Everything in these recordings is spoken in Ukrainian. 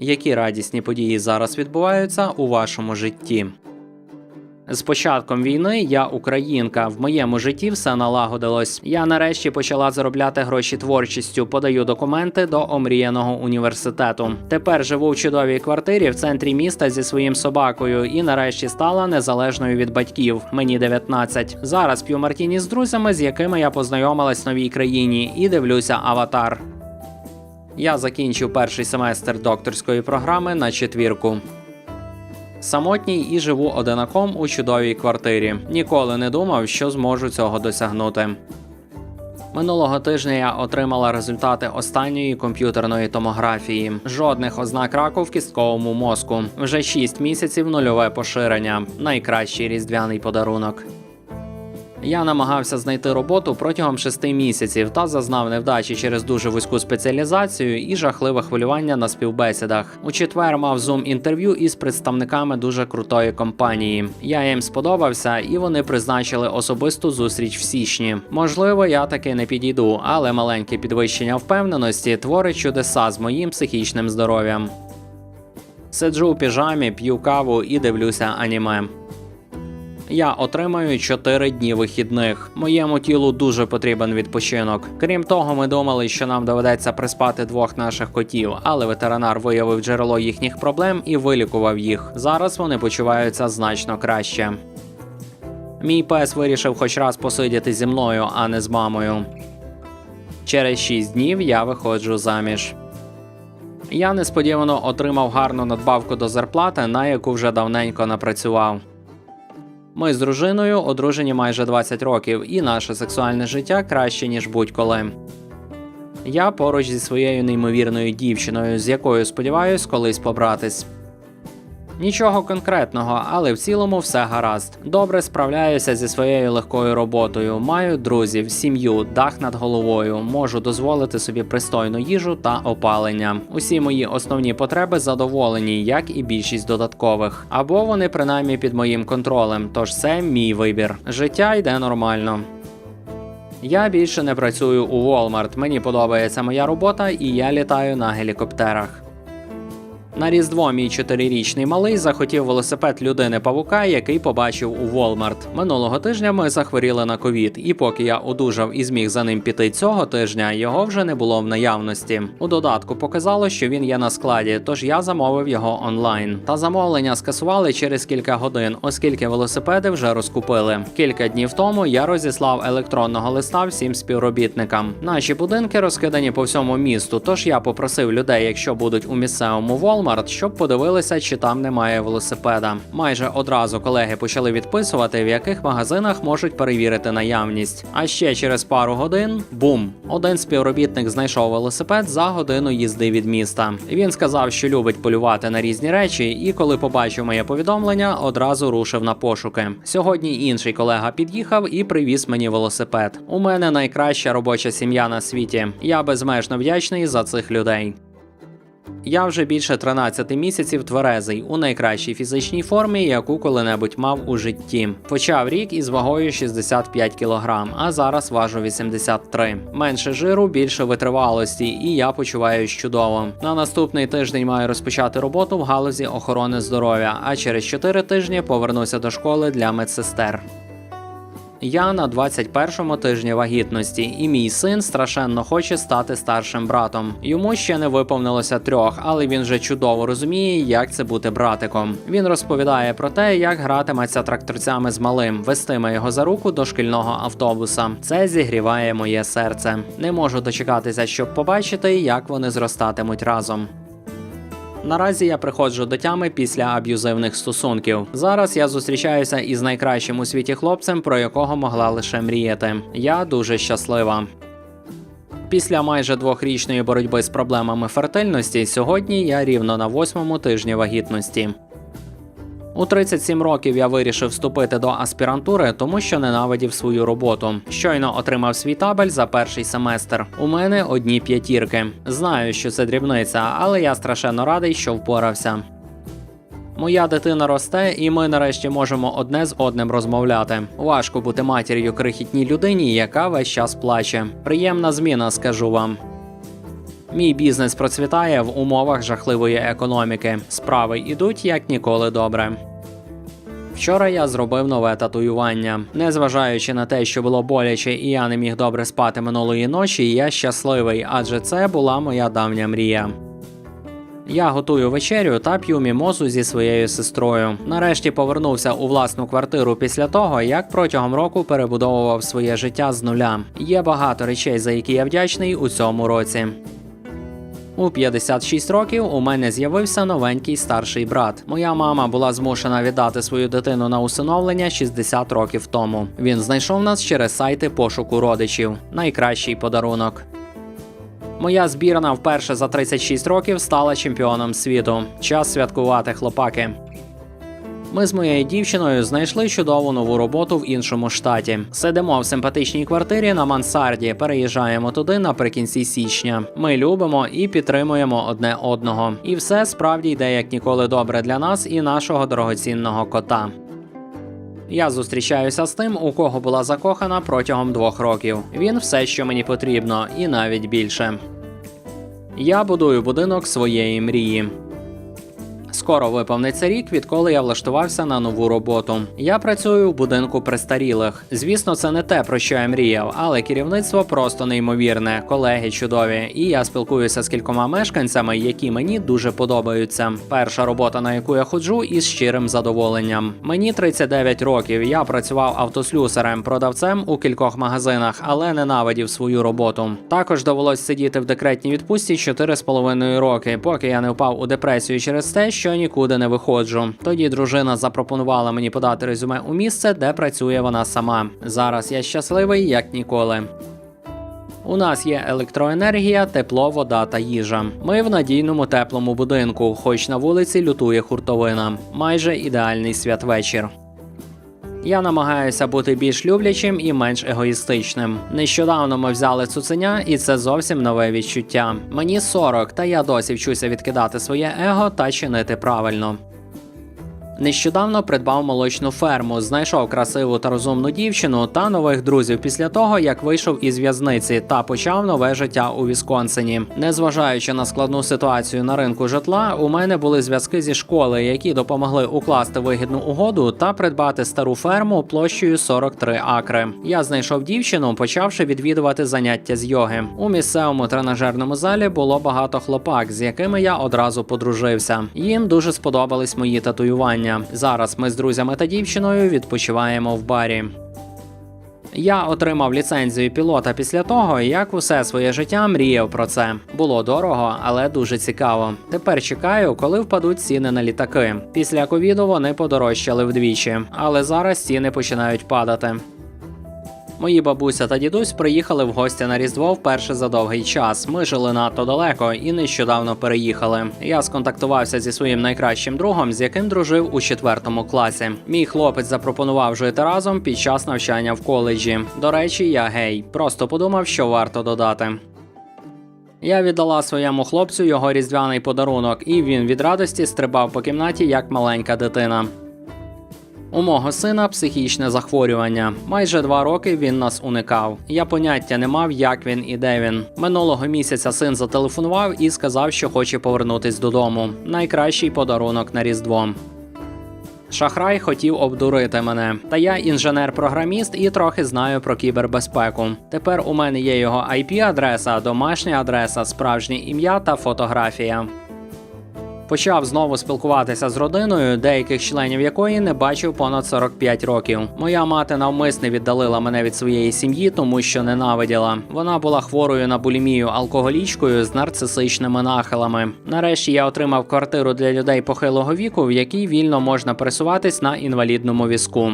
Які радісні події зараз відбуваються у вашому житті? З початком війни я українка. В моєму житті все налагодилось. Я нарешті почала заробляти гроші творчістю. Подаю документи до омріяного університету. Тепер живу в чудовій квартирі в центрі міста зі своїм собакою і нарешті стала незалежною від батьків. Мені 19. Зараз п'ю мартіні з друзями, з якими я познайомилась в новій країні, і дивлюся аватар. Я закінчив перший семестр докторської програми на четвірку. Самотній і живу одинаком у чудовій квартирі. Ніколи не думав, що зможу цього досягнути. Минулого тижня я отримала результати останньої комп'ютерної томографії. Жодних ознак раку в кістковому мозку. Вже 6 місяців нульове поширення. Найкращий різдвяний подарунок. Я намагався знайти роботу протягом шести місяців та зазнав невдачі через дуже вузьку спеціалізацію і жахливе хвилювання на співбесідах. У четвер мав зум інтерв'ю із представниками дуже крутої компанії. Я їм сподобався, і вони призначили особисту зустріч в січні. Можливо, я таки не підійду, але маленьке підвищення впевненості творить чудеса з моїм психічним здоров'ям. Сиджу у піжамі, п'ю каву і дивлюся аніме. Я отримаю 4 дні вихідних. Моєму тілу дуже потрібен відпочинок. Крім того, ми думали, що нам доведеться приспати двох наших котів, але ветеринар виявив джерело їхніх проблем і вилікував їх. Зараз вони почуваються значно краще. Мій пес вирішив хоч раз посидіти зі мною, а не з мамою. Через 6 днів я виходжу заміж. Я несподівано отримав гарну надбавку до зарплати, на яку вже давненько напрацював. Ми з дружиною одружені майже 20 років, і наше сексуальне життя краще, ніж будь-коли. Я поруч зі своєю неймовірною дівчиною, з якою сподіваюсь колись побратись. Нічого конкретного, але в цілому все гаразд. Добре справляюся зі своєю легкою роботою, маю друзів, сім'ю, дах над головою, можу дозволити собі пристойну їжу та опалення. Усі мої основні потреби задоволені, як і більшість додаткових. Або вони принаймні під моїм контролем, тож це мій вибір. Життя йде нормально. Я більше не працюю у Walmart. Мені подобається моя робота, і я літаю на гелікоптерах. На Різдво мій чотирирічний малий захотів велосипед людини павука, який побачив у Walmart. Минулого тижня ми захворіли на ковід, і поки я одужав і зміг за ним піти цього тижня, його вже не було в наявності. У додатку показало, що він є на складі, тож я замовив його онлайн. Та замовлення скасували через кілька годин, оскільки велосипеди вже розкупили. Кілька днів тому я розіслав електронного листа всім співробітникам. Наші будинки розкидані по всьому місту, тож я попросив людей, якщо будуть у місцевому Walmart, щоб подивилися, чи там немає велосипеда. Майже одразу колеги почали відписувати, в яких магазинах можуть перевірити наявність. А ще через пару годин бум! Один співробітник знайшов велосипед за годину їзди від міста. Він сказав, що любить полювати на різні речі, і коли побачив моє повідомлення, одразу рушив на пошуки. Сьогодні інший колега під'їхав і привіз мені велосипед. У мене найкраща робоча сім'я на світі. Я безмежно вдячний за цих людей. Я вже більше 13 місяців тверезий у найкращій фізичній формі, яку коли-небудь мав у житті. Почав рік із вагою 65 кг, а зараз важу 83. Менше жиру, більше витривалості, і я почуваюсь чудово. На наступний тиждень маю розпочати роботу в галузі охорони здоров'я, а через 4 тижні повернуся до школи для медсестер. Я на 21-му тижні вагітності, і мій син страшенно хоче стати старшим братом. Йому ще не виповнилося трьох, але він вже чудово розуміє, як це бути братиком. Він розповідає про те, як гратиметься тракторцями з малим, вестиме його за руку до шкільного автобуса. Це зігріває моє серце. Не можу дочекатися, щоб побачити, як вони зростатимуть разом. Наразі я приходжу до тями після аб'юзивних стосунків. Зараз я зустрічаюся із найкращим у світі хлопцем, про якого могла лише мріяти. Я дуже щаслива. Після майже двохрічної боротьби з проблемами фертильності сьогодні я рівно на восьмому тижні вагітності. У 37 років я вирішив вступити до аспірантури, тому що ненавидів свою роботу. Щойно отримав свій табель за перший семестр. У мене одні п'ятірки. Знаю, що це дрібниця, але я страшенно радий, що впорався. Моя дитина росте, і ми нарешті можемо одне з одним розмовляти. Важко бути матір'ю крихітній людині, яка весь час плаче. Приємна зміна, скажу вам. Мій бізнес процвітає в умовах жахливої економіки. Справи ідуть як ніколи добре. Вчора я зробив нове татуювання. Незважаючи на те, що було боляче і я не міг добре спати минулої ночі, я щасливий, адже це була моя давня мрія. Я готую вечерю та п'ю мімозу зі своєю сестрою. Нарешті повернувся у власну квартиру після того, як протягом року перебудовував своє життя з нуля. Є багато речей, за які я вдячний у цьому році. У 56 років у мене з'явився новенький старший брат. Моя мама була змушена віддати свою дитину на усиновлення 60 років тому. Він знайшов нас через сайти пошуку родичів. Найкращий подарунок. Моя збірна вперше за 36 років стала чемпіоном світу. Час святкувати хлопаки. Ми з моєю дівчиною знайшли чудову нову роботу в іншому штаті. Сидимо в симпатичній квартирі на мансарді. Переїжджаємо туди наприкінці січня. Ми любимо і підтримуємо одне одного. І все справді йде як ніколи добре для нас і нашого дорогоцінного кота. Я зустрічаюся з тим, у кого була закохана протягом двох років. Він все, що мені потрібно, і навіть більше. Я будую будинок своєї мрії. Скоро виповниться рік, відколи я влаштувався на нову роботу. Я працюю в будинку престарілих. Звісно, це не те, про що я мріяв, але керівництво просто неймовірне, колеги чудові. І я спілкуюся з кількома мешканцями, які мені дуже подобаються. Перша робота, на яку я ходжу, із щирим задоволенням. Мені 39 років. Я працював автослюсарем, продавцем у кількох магазинах, але ненавидів свою роботу. Також довелось сидіти в декретній відпустці 4,5 роки, поки я не впав у депресію через те, що нікуди не виходжу. Тоді дружина запропонувала мені подати резюме у місце, де працює вона сама. Зараз я щасливий як ніколи. У нас є електроенергія, тепло, вода та їжа. Ми в надійному теплому будинку, хоч на вулиці лютує хуртовина. Майже ідеальний святвечір. Я намагаюся бути більш люблячим і менш егоїстичним. Нещодавно ми взяли цуценя, і це зовсім нове відчуття. Мені 40, та я досі вчуся відкидати своє его та чинити правильно. Нещодавно придбав молочну ферму, знайшов красиву та розумну дівчину та нових друзів після того, як вийшов із в'язниці та почав нове життя у Вісконсині. Незважаючи на складну ситуацію на ринку житла, у мене були зв'язки зі школи, які допомогли укласти вигідну угоду та придбати стару ферму площею 43 акри. Я знайшов дівчину, почавши відвідувати заняття з йоги. У місцевому тренажерному залі було багато хлопак, з якими я одразу подружився. Їм дуже сподобались мої татуювання. Зараз ми з друзями та дівчиною відпочиваємо в барі. Я отримав ліцензію пілота після того, як усе своє життя мріяв про це. Було дорого, але дуже цікаво. Тепер чекаю, коли впадуть ціни на літаки. Після ковіду вони подорожчали вдвічі, але зараз ціни починають падати. Мої бабуся та дідусь приїхали в гості на Різдво вперше за довгий час. Ми жили надто далеко і нещодавно переїхали. Я сконтактувався зі своїм найкращим другом, з яким дружив у четвертому класі. Мій хлопець запропонував жити разом під час навчання в коледжі. До речі, я гей. Просто подумав, що варто додати. Я віддала своєму хлопцю його різдвяний подарунок, і він від радості стрибав по кімнаті як маленька дитина. У мого сина психічне захворювання. Майже два роки він нас уникав. Я поняття не мав, як він і де він. Минулого місяця син зателефонував і сказав, що хоче повернутись додому. Найкращий подарунок на Різдво. Шахрай хотів обдурити мене. Та я інженер-програміст і трохи знаю про кібербезпеку. Тепер у мене є його IP-адреса, домашня адреса, справжнє ім'я та фотографія. Почав знову спілкуватися з родиною, деяких членів якої не бачив понад 45 років. Моя мати навмисне віддалила мене від своєї сім'ї, тому що ненавиділа. Вона була хворою на булімію алкоголічкою з нарцисичними нахилами. Нарешті я отримав квартиру для людей похилого віку, в якій вільно можна пересуватись на інвалідному візку.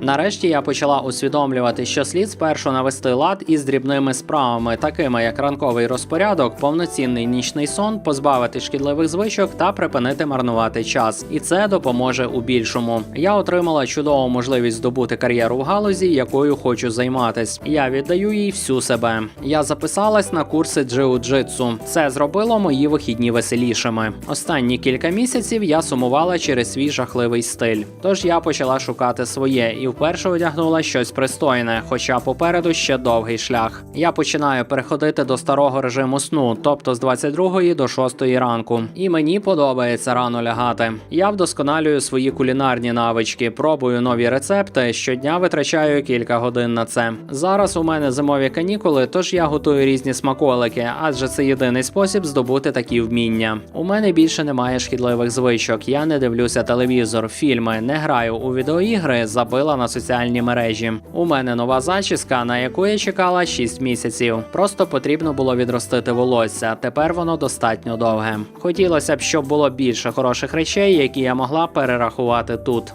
Нарешті я почала усвідомлювати, що слід спершу навести лад із дрібними справами, такими як ранковий розпорядок, повноцінний нічний сон, позбавити шкідливих звичок та припинити марнувати час. І це допоможе у більшому. Я отримала чудову можливість здобути кар'єру в галузі, якою хочу займатись. Я віддаю їй всю себе. Я записалась на курси джиу-джитсу. Це зробило мої вихідні веселішими. Останні кілька місяців я сумувала через свій жахливий стиль. Тож я почала шукати своє і і вперше одягнула щось пристойне, хоча попереду ще довгий шлях. Я починаю переходити до старого режиму сну, тобто з 22 до 6 ранку. І мені подобається рано лягати. Я вдосконалюю свої кулінарні навички, пробую нові рецепти. Щодня витрачаю кілька годин на це. Зараз у мене зимові канікули, тож я готую різні смаколики, адже це єдиний спосіб здобути такі вміння. У мене більше немає шкідливих звичок. Я не дивлюся телевізор, фільми, не граю у відеоігри, забила на соціальні мережі. У мене нова зачіска, на яку я чекала 6 місяців. Просто потрібно було відростити волосся. Тепер воно достатньо довге. Хотілося б, щоб було більше хороших речей, які я могла перерахувати тут.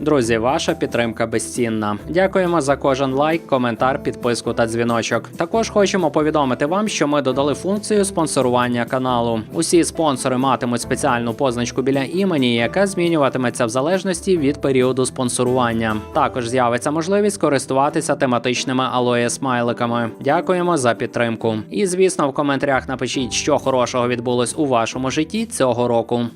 Друзі, ваша підтримка безцінна. Дякуємо за кожен лайк, коментар, підписку та дзвіночок. Також хочемо повідомити вам, що ми додали функцію спонсорування каналу. Усі спонсори матимуть спеціальну позначку біля імені, яка змінюватиметься в залежності від періоду спонсорування. Також з'явиться можливість користуватися тематичними алоє смайликами. Дякуємо за підтримку. І звісно, в коментарях напишіть, що хорошого відбулось у вашому житті цього року.